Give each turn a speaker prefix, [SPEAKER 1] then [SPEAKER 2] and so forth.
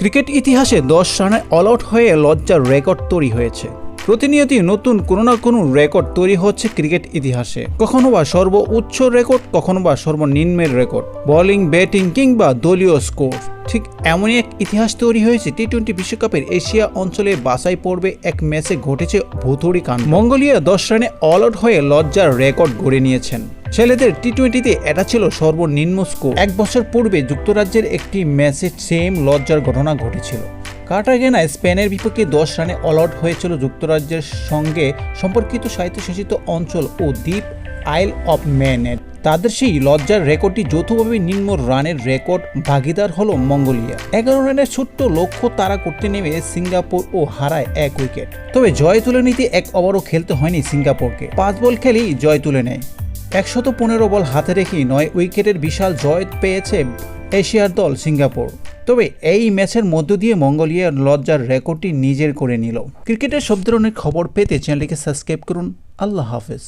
[SPEAKER 1] Cricket ইতিহাসে দশ রানে অল আউট হয়ে লজ্জার রেকর্ড তৈরি হয়েছে। প্রতিনিয়তই নতুন কোনো না কোনো রেকর্ড তৈরি হচ্ছে ক্রিকেট ইতিহাসে। কখনো বা সর্বোচ্চ রেকর্ড, কখনো বা সর্বনিম্নের রেকর্ড। বোলিং, ব্যাটিং কিংবা দলীয় স্কোর। ঠিক এমনই এক ইতিহাস তৈরি হয়েছে টি টোয়েন্টি বিশ্বকাপের এশিয়া অঞ্চলে বাছাই পর্বে এক ম্যাচে ঘটেছে ভুতুড়ি কাণ্ড। মঙ্গোলিয়া দশ রানে অল আউট হয়ে লজ্জার রেকর্ড গড়ে নিয়েছেন। ছেলেদের টি টোয়েন্টিতে এটা ছিল সর্বনিম্ন স্কোর। এক বছর পূর্বে যুক্তরাজ্যের একটি ম্যাচে সেম লজ্জার ঘটনা ঘটেছিল। কার্টাগেনায় স্পেনের বিপক্ষে দশ রানে অল আউট হয়েছিল যুক্তরাজ্যের সঙ্গে সম্পর্কিত স্বায়ত্তশাসিত অঞ্চল ও দ্বীপ আইল অফ ম্যানের তাদের সেই লজ্জার রেকর্ডটি যৌথভাবে নিম্ন রানের রেকর্ড ভাগিদার হল মঙ্গোলিয়া। এগারো রানের ছোট্ট লক্ষ্য তারা করতে নেমে সিঙ্গাপুর ও হারায় এক উইকেট। তবে জয় তুলে নিতে এক ওভারও খেলতে হয়নি সিঙ্গাপুরকে। পাঁচ বল খেলেই জয় তুলে নেয়। একশত পনেরো বল হাতে রেখেই নয় উইকেটের বিশাল জয় পেয়েছে এশিয়ার দল সিঙ্গাপুর। তবে এই ম্যাচের মধ্য দিয়ে মঙ্গোলিয়ার লজ্জার রেকর্ডটি নিজের করে নিল। ক্রিকেটের সব ধরনের খবর পেতে চ্যানেলটিকে সাবস্ক্রাইব করুন। আল্লাহ হাফেজ।